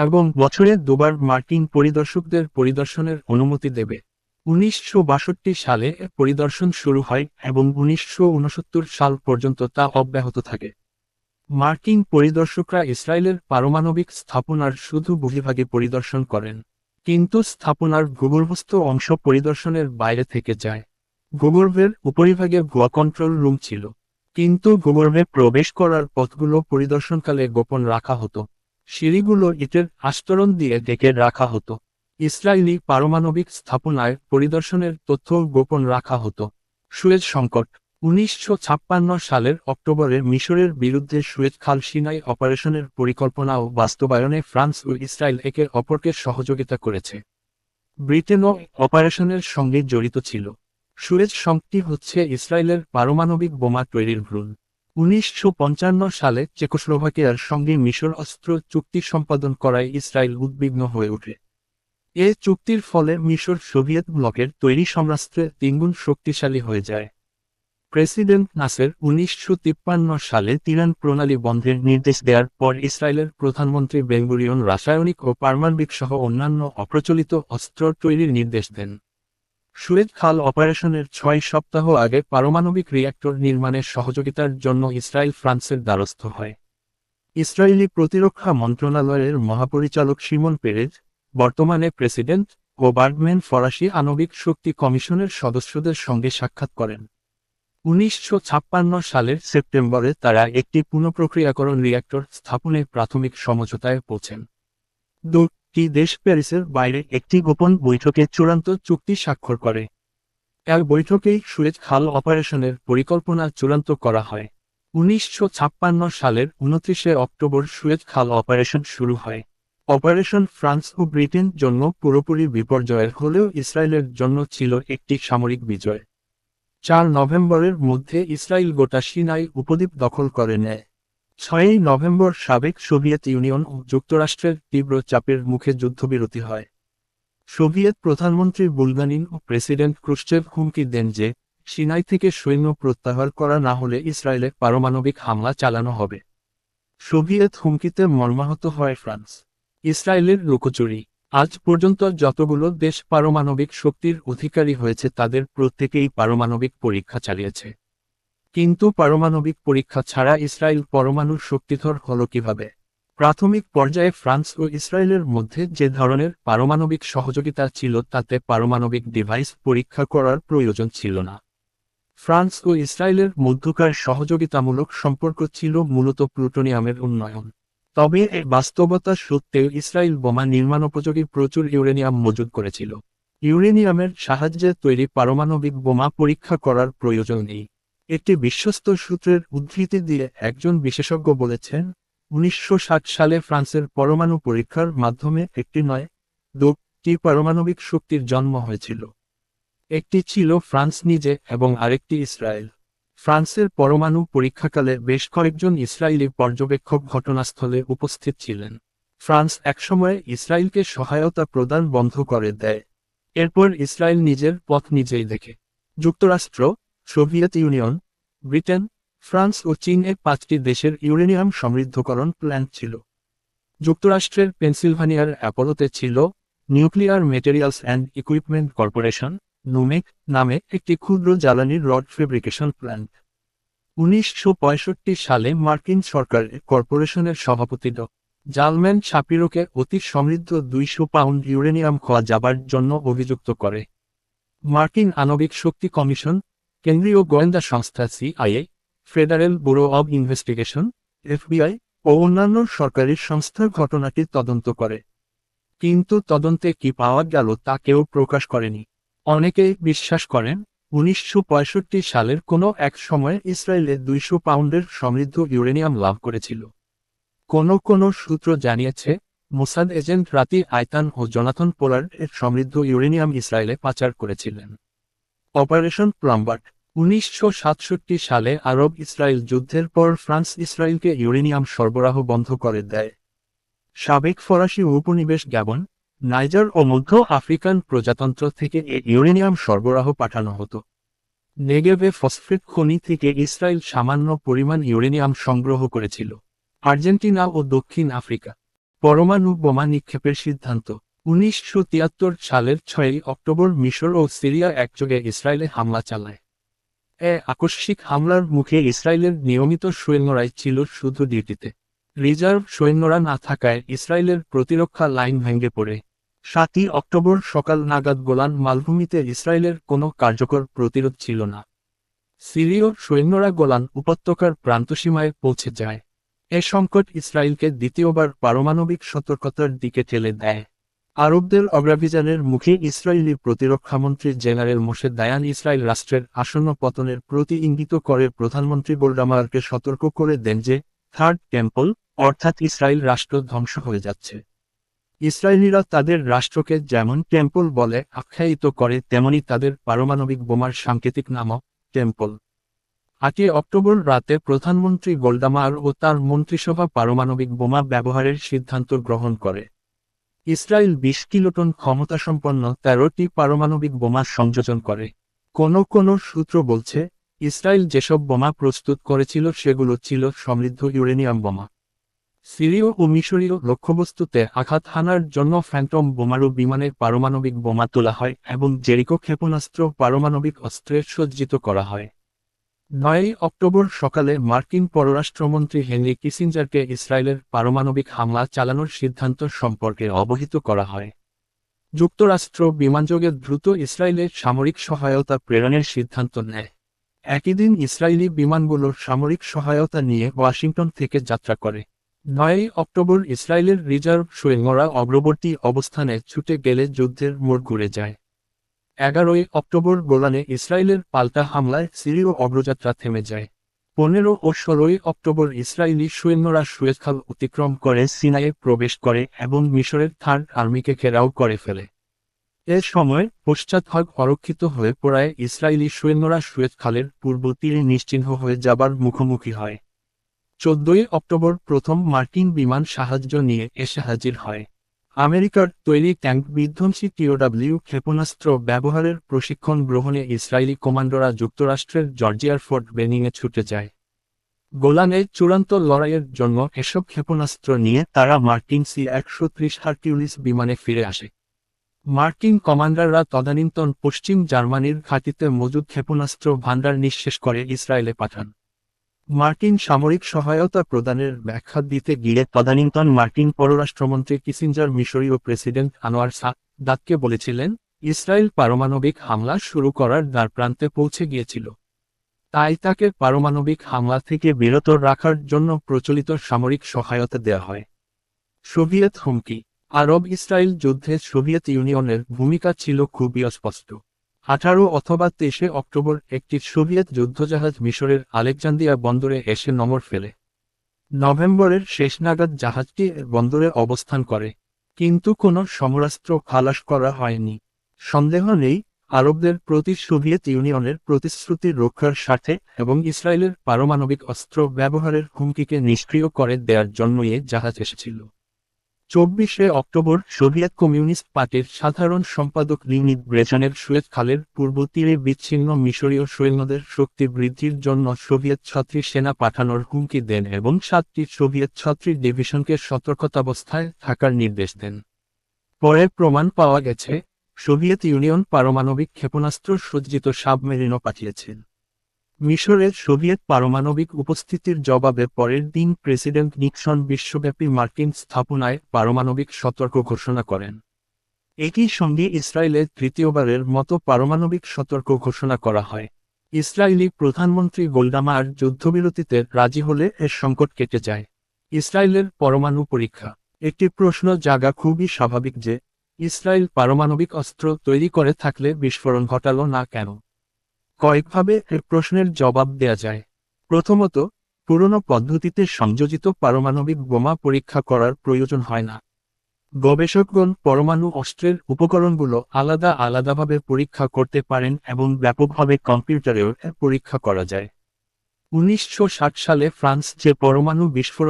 এবং বছরে দুবার মার্কিন পরিদর্শকদের পরিদর্শনের অনুমতি দেবে। উনিশশো বাষট্টি সালে পরিদর্শন শুরু হয় এবং উনিশশো উনসত্তর সাল পর্যন্ত তা অব্যাহত থাকে। মার্কিন পরিদর্শকরা ইসরায়েলের পারমাণবিক স্থাপনার শুধু বহিভাগে পরিদর্শন করেন, কিন্তু স্থাপনার ভূগর্ভস্থ অংশ পরিদর্শনের বাইরে থেকে যায়। ভূগর্ভের উপরিভাগে ভুয়া কন্ট্রোল রুম ছিল, কিন্তু ভূগর্ভে প্রবেশ করার পথগুলো পরিদর্শনকালে গোপন রাখা হতো। সিঁড়িগুলো ইটের আস্তরণ দিয়ে ডেকে রাখা হতো। ইসরায়েলি পারমাণবিক স্থাপনায় পরিদর্শনের তথ্য গোপন রাখা হতো। সুয়েজ সংকট, উনিশশো ছাপ্পান্ন সালের অক্টোবরে মিশরের বিরুদ্ধে সুয়েজ খাল সিনাই অপারেশনের পরিকল্পনা ও বাস্তবায়নে ফ্রান্স ও ইসরায়েল একে অপরকে সহযোগিতা করেছে। ব্রিটেনও অপারেশনের সঙ্গে জড়িত ছিল। সুয়েজ সংকটটি হচ্ছে ইসরায়েলের পারমাণবিক বোমা তৈরির ভ্রূণ। উনিশশো পঞ্চান্ন সালে চেকোস্লোভাকিয়ার সঙ্গে মিশর অস্ত্র চুক্তি সম্পাদন করায় ইসরায়েল উদ্বিগ্ন হয়ে ওঠে। এ চুক্তির ফলে মিশর সোভিয়েত ব্লকের তৈরি সমরাস্ত্রে তিনগুণ শক্তিশালী হয়ে যায়। প্রেসিডেন্ট নাসের উনিশশো তিপ্পান্ন সালে তিরান প্রণালী বন্ধের নির্দেশ দেওয়ার পর ইসরায়েলের প্রধানমন্ত্রী বেঙ্গুরিয়ন রাসায়নিক ও পারমাণবিক সহ অন্যান্য অপ্রচলিত অস্ত্র তৈরির নির্দেশ দেন। সুয়েজ খাল অপারেশনের ছয় সপ্তাহ আগে পারমাণবিক রিয়াক্টর নির্মাণের সহযোগিতার জন্য ইসরায়েল ফ্রান্সের দ্বারস্থ হয়। ইসরায়েলি প্রতিরক্ষা মন্ত্রণালয়ের মহাপরিচালক সিমন পেরেজ, বর্তমানে প্রেসিডেন্ট ও বার্গম্যান ফরাসি আণবিক শক্তি কমিশনের সদস্যদের সঙ্গে সাক্ষাৎ করেন। উনিশশো ছাপ্পান্ন সালের সেপ্টেম্বরে তারা একটি পুনঃপ্রক্রিয়াকরণ রিয়াক্টর স্থাপনে প্রাথমিক সমঝোতায় পৌঁছেন। দুটি দেশ প্যারিসের বাইরে একটি গোপন বৈঠকে চূড়ান্ত চুক্তি স্বাক্ষর করে? এক বৈঠকেই সুয়েজ খাল অপারেশনের পরিকল্পনা চূড়ান্ত করা হয়। উনিশশো ছাপ্পান্ন সালের উনত্রিশে অক্টোবর সুয়েজ খাল অপারেশন শুরু হয়। অপারেশন ফ্রান্স ও ব্রিটেন জন্য পুরোপুরি বিপর্যয়ের হলেও ইসরায়েলের জন্য ছিল একটি সামরিক বিজয়। চার নভেম্বরের মধ্যে ইসরায়েল গোটা সিনাই উপদ্বীপ দখল করে নেয়। ছয়ই নভেম্বর সাবেক সোভিয়েত ইউনিয়ন ও যুক্তরাষ্ট্রের তীব্র চাপের মুখে যুদ্ধবিরতি হয়। সোভিয়েত প্রধানমন্ত্রী বুলগানিন ও প্রেসিডেন্ট ক্রুশ্চেভ হুমকি দেন যে, সিনাই থেকে সৈন্য প্রত্যাহার করা না হলে ইসরায়েলে পারমাণবিক হামলা চালানো হবে। সোভিয়েত হুমকিতে মর্মাহত হয় ফ্রান্স। ইসরায়েলের লুকোচুরি। আজ পর্যন্ত যতগুলো দেশ পারমাণবিক শক্তির অধিকারী হয়েছে তাদের প্রত্যেকেই পারমাণবিক পরীক্ষা চালিয়েছে। কিন্তু পারমাণবিক পরীক্ষা ছাড়া ইসরায়েল পরমাণু শক্তিধর হল কীভাবে? প্রাথমিক পর্যায়ে ফ্রান্স ও ইসরায়েলের মধ্যে যে ধরনের পারমাণবিক সহযোগিতা ছিল তাতে পারমাণবিক ডিভাইস পরীক্ষা করার প্রয়োজন ছিল না। ফ্রান্স ও ইসরায়েলের মধ্যকার সহযোগিতামূলক সম্পর্ক ছিল মূলত প্লুটোনিয়ামের উন্নয়ন। তবে এই বাস্তবতা সত্ত্বেও ইসরায়েল বোমা নির্মাণোপযোগী প্রচুর ইউরেনিয়াম মজুদ করেছিল। ইউরেনিয়ামের সাহায্যে তৈরি পারমাণবিক বোমা পরীক্ষা করার প্রয়োজন নেই। একটি বিশ্বস্ত সূত্রের উদ্ধৃতি দিয়ে একজন বিশেষজ্ঞ বলেছেন, উনিশশো সালে ফ্রান্সের পরমাণু পরীক্ষার মাধ্যমে একটি নয়, দুটি পারমাণবিক শক্তির জন্ম হয়েছিল। একটি ছিল ফ্রান্স নিজে এবং আরেকটি ইসরায়েল। ফ্রান্সের পরমাণু পরীক্ষাকালে বেশ কয়েকজন ইসরায়েলি পর্যবেক্ষক ঘটনাস্থলে উপস্থিত ছিলেন। ফ্রান্স একসময়ে ইসরায়েলকে সহায়তা প্রদান বন্ধ করে দেয়। এরপর ইসরায়েল নিজের পথ নিজেই দেখে। যুক্তরাষ্ট্র সোভিয়েত ইউনিয়ন, ব্রিটেন, ফ্রান্স ও চীন এর পাঁচটি দেশের ইউরেনিয়াম সমৃদ্ধকরণ প্ল্যান্ট ছিল। যুক্তরাষ্ট্রের পেনসিলভানিয়ার অ্যাপোলোতে ছিল nuclear materials and equipment corporation, NUMEC নামে একটি ক্ষুদ্র জ্বালানির রড ফেব্রিকেশন প্ল্যান্ট। উনিশশো পঁয়ষট্টি সালে মার্কিন সরকারের কর্পোরেশনের সভাপতি ড। জালম্যান শাপিরোকে অতি সমৃদ্ধ দুইশো পাউন্ড ইউরেনিয়াম খোয়া যাবার জন্য অভিযুক্ত করে। মার্কিন আণবিক শক্তি কমিশন কেন্দ্রীয় গোয়েন্দা সংস্থা CIA, federal bureau of investigation, FBI ও অন্যান্য সরকারি সংস্থার ঘটনাটি তদন্ত করে। কিন্তু তদন্তে কি পাওয়া গেল তা কেউ প্রকাশ করেনি। অনেকেই বিশ্বাস করেন, উনিশশো পঁয়ষট্টি সালের কোনো এক সময়ে ইসরায়েলে দুইশো পাউন্ডের সমৃদ্ধ ইউরেনিয়াম লাভ করেছিল। কোনো কোনো সূত্র জানিয়েছে, মোসাদ এজেন্ট রাতি আয়তান ও জনাথন পোলার এর সমৃদ্ধ ইউরেনিয়াম ইসরায়েলে পাচার করেছিলেন। অপারেশন প্লাম্বার্ট উনিশশো সাতষট্টি সালে আরব ইসরায়েল যুদ্ধের পর ফ্রান্স ইসরায়েলকে ইউরেনিয়াম সরবরাহ বন্ধ করে দেয়। সাবেক ফরাসি উপনিবেশ গ্যাবন, নাইজার ও মধ্য আফ্রিকান প্রজাতন্ত্র থেকে ইউরেনিয়াম সরবরাহ পাঠানো হতো। নেগেভে ফসফেট খনি থেকে ইসরায়েল সামান্য পরিমাণ ইউরেনিয়াম সংগ্রহ করেছিল। আর্জেন্টিনা ও দক্ষিণ আফ্রিকা। পরমাণু বোমা নিক্ষেপের সিদ্ধান্ত। উনিশশো তিয়াত্তর সালের ছয়ই অক্টোবর মিশর ও সিরিয়া একযোগে ইসরায়েলে হামলা চালায়। এ আকস্মিক হামলার মুখে ইসরায়েলের নিয়মিত সৈন্যরাই ছিল শুধু ডিউটিতে। রিজার্ভ সৈন্যরা না থাকায় ইসরায়েলের প্রতিরক্ষা লাইন ভেঙে পড়ে। সাতই অক্টোবর সকাল নাগাদ গোলান মালভূমিতে ইসরায়েলের কোনো কার্যকর প্রতিরোধ ছিল না। সিরীয় সৈন্যরা গোলান উপত্যকার প্রান্তসীমায় পৌঁছে যায়। এ সংকট ইসরায়েলকে দ্বিতীয়বার পারমাণবিক সতর্কতার দিকে ঠেলে দেয়। আরবদের অগ্রাভিযানের মুখে ইসরায়েলি প্রতিরক্ষামন্ত্রী জেনারেল মোশে দায়ান ইসরায়েল রাষ্ট্রের আসন্ন পতনের প্রতি ইঙ্গিত করে প্রধানমন্ত্রী গোল্ডামারকে সতর্ক করে দেন যে, থার্ড টেম্পল, অর্থাৎ ইসরায়েল রাষ্ট্র ধ্বংস হয়ে যাচ্ছে। ইসরায়েলিরা তাদের রাষ্ট্রকে যেমন টেম্পল বলে আখ্যায়িত করে, তেমনি তাদের পারমাণবিক বোমার সাংকেতিক নামও টেম্পল। আটই অক্টোবর রাতে প্রধানমন্ত্রী গোল্ডামার ও তার মন্ত্রিসভা পারমাণবিক বোমা ব্যবহারের সিদ্ধান্ত গ্রহণ করে। ইসরায়েল বিশ কিলোটন ক্ষমতাসম্পন্ন তেরোটি পারমাণবিক বোমা সংযোজন করে। কোন কোন সূত্র বলছে, ইসরায়েল যেসব বোমা প্রস্তুত করেছিল সেগুলো ছিল সমৃদ্ধ ইউরেনিয়াম বোমা। সিরীয় ও মিশরীয় লক্ষ্যবস্তুতে আঘাত হানার জন্য ফ্যান্টম বোমারু বিমানে পারমাণবিক বোমা তোলা হয় এবং জেরিকো ক্ষেপণাস্ত্র পারমাণবিক অস্ত্রে সজ্জিত করা হয়। নয়ই অক্টোবর সকালে মার্কিন পররাষ্ট্রমন্ত্রী হেনরি কিসিঞ্জারকে ইসরায়েলের পারমাণবিক হামলা চালানোর সিদ্ধান্ত সম্পর্কে অবহিত করা হয়। যুক্তরাষ্ট্র বিমানযোগে দ্রুত ইসরায়েলের সামরিক সহায়তা প্রেরণের সিদ্ধান্ত নেয়। একই দিন ইসরায়েলি বিমানগুলোর সামরিক সহায়তা নিয়ে ওয়াশিংটন থেকে যাত্রা করে। নয়ই অক্টোবর ইসরায়েলের রিজার্ভ সৈন্যরা অগ্রবর্তী অবস্থানে ছুটে গেলে যুদ্ধের মোড় ঘুরে যায়। এগারোই অক্টোবর গোলানে ইসরায়েলের পাল্টা হামলায় সিরীয় অগ্রযাত্রা থেমে যায়। পনেরো ও ষোলোই অক্টোবর ইসরায়েলি সৈন্যরা সুয়েজখাল অতিক্রম করে সিনাইয়ে প্রবেশ করে এবং মিশরের থার্ড আর্মিকে ঘেরাও করে ফেলে। এ সময় পশ্চাৎভাগ অরক্ষিত হয়ে পড়ায় ইসরায়েলি সৈন্যরা সুয়েজ খালের পূর্ব তীরে নিশ্চিহ্ন হয়ে যাবার মুখোমুখি হয়। চোদ্দই অক্টোবর প্রথম মার্কিন বিমান সাহায্য নিয়ে এসে হাজির হয়। আমেরিকার তৈরি ট্যাঙ্ক বিধ্বংসী টিওডাব্লিউ ক্ষেপণাস্ত্র ব্যবহারের প্রশিক্ষণ গ্রহণে ইসরায়েলি কমান্ডোরা যুক্তরাষ্ট্রের জর্জিয়ার ফোর্ট বেনিংয়ে ছুটে যায়। গোলানে চূড়ান্ত লড়াইয়ের জন্য এসব ক্ষেপণাস্ত্র নিয়ে তারা মার্কিন সি একশো ত্রিশ হার্কিউলিস বিমানে ফিরে আসে। মার্কিন কমান্ডাররা তদানীন্তন পশ্চিম জার্মানির ঘাঁটিতে মজুদ ক্ষেপণাস্ত্র ভাণ্ডার নিঃশেষ করে ইসরায়েলে পাঠান। মার্কিন সামরিক সহায়তা প্রদানের ব্যাখ্যা দিতে গিয়ে তদানীন্তন মার্কিন পররাষ্ট্রমন্ত্রী কিসিঞ্জার মিশরীয় প্রেসিডেন্ট আনোয়ার সাদাতকে বলেছিলেন, ইসরায়েল পারমাণবিক হামলা শুরু করার দ্বার প্রান্তে পৌঁছে গিয়েছিল। তাই তাকে পারমাণবিক হামলা থেকে বিরত রাখার জন্য প্রচলিত সামরিক সহায়তা দেয়া হয়। সোভিয়েত হুমকি। আরব ইসরায়েল যুদ্ধে সোভিয়েত ইউনিয়নের ভূমিকা ছিল খুবই অস্পষ্ট। আঠারো অথবা তেইশে অক্টোবর একটি সোভিয়েত যুদ্ধজাহাজ মিশরের আলেকজান্দিয়া বন্দরে এসে নমর ফেলে। নভেম্বরের শেষ নাগাদ জাহাজটি বন্দরে অবস্থান করে, কিন্তু কোনো সমরাস্ত্র খালাস করা হয়নি। সন্দেহ নেই, আরবদের প্রতি সোভিয়েত ইউনিয়নের প্রতিশ্রুতি রক্ষার স্বার্থে এবং ইসরায়েলের পারমাণবিক অস্ত্র ব্যবহারের হুমকিকে নিষ্ক্রিয় করে দেওয়ার জন্যই জাহাজ এসেছিল। চব্বিশে অক্টোবর সোভিয়েত কমিউনিস্ট পার্টির সাধারণ সম্পাদক লিউনিদ ব্রেজানের সুয়েজ খালের পূর্ব তীরে বিচ্ছিন্ন মিশরীয় সৈন্যদের শক্তি বৃদ্ধির জন্য সোভিয়েত ছত্রী সেনা পাঠানোর হুমকি দেন এবং সাতটি সোভিয়েত ছত্রী ডিভিশনকে সতর্কতাবস্থায় থাকার নির্দেশ দেন। পরে প্রমাণ পাওয়া গেছে, সোভিয়েত ইউনিয়ন পারমাণবিক ক্ষেপণাস্ত্র সজ্জিত সাবমেরিনও পাঠিয়েছিল মিশরের সোভিয়েত পারমাণবিক উপস্থিতির জবাবে পরের দিন প্রেসিডেন্ট নিক্সন বিশ্বব্যাপী মার্কিন স্থাপনায় পারমাণবিক সতর্ক ঘোষণা করেন। একই সঙ্গে ইসরায়েলের তৃতীয়বারের মতো পারমাণবিক সতর্ক ঘোষণা করা হয়। ইসরায়েলি প্রধানমন্ত্রী গোল্ডামার যুদ্ধবিরতিতে রাজি হলে এর সংকট কেটে যায়। ইসরায়েলের পরমাণু পরীক্ষা। একটি প্রশ্ন জাগা খুবই স্বাভাবিক যে, ইসরায়েল পারমাণবিক অস্ত্র তৈরি করে থাকলে বিস্ফোরণ ঘটালো না কেন? কয়েকভাবে এর প্রশ্নের জবাব দেয়া যায়। প্রথমত, পুরনো পদ্ধতিতে সংযোজিত পারমাণবিক বোমা পরীক্ষা করার প্রয়োজন হয় না। গবেষকগণ পরমাণু অস্ত্রের উপকরণগুলো আলাদা আলাদাভাবে পরীক্ষা করতে পারেন এবং ব্যাপকভাবে কম্পিউটারেও পরীক্ষা করা যায়। উনিশশো ষাট সালে ফ্রান্স যে পরমাণু বিস্ফোরণ